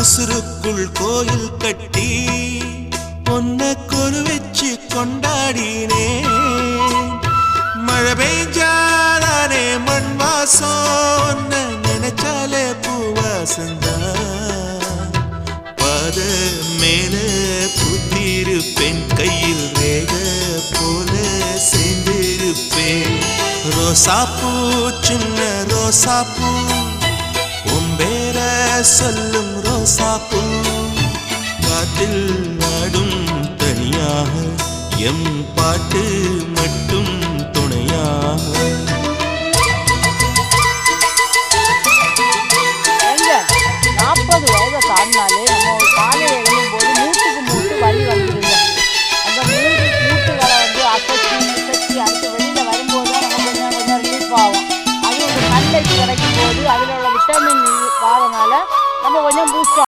உசுருக்குள் கோயில் கட்டி பொன்ன கொரு வச்சு கொண்டாடினே மழை பெய்ஞ்சாதானே மண் வாசம் உன்னை நினைச்சாலே பூவாசந்தான் பாத மேல புத்திருப்பேன் கையில் வேக போல சேர்ந்திருப்பேன். ரோசாப்பூ சின்ன ரோசாப்பூ உம்பேர சொல்லும் ரோசாப்பூ காட்டில் நாடும் தனியாக எம் பாட்டு மட்டும் துணையாக Vamos, vayamos busca.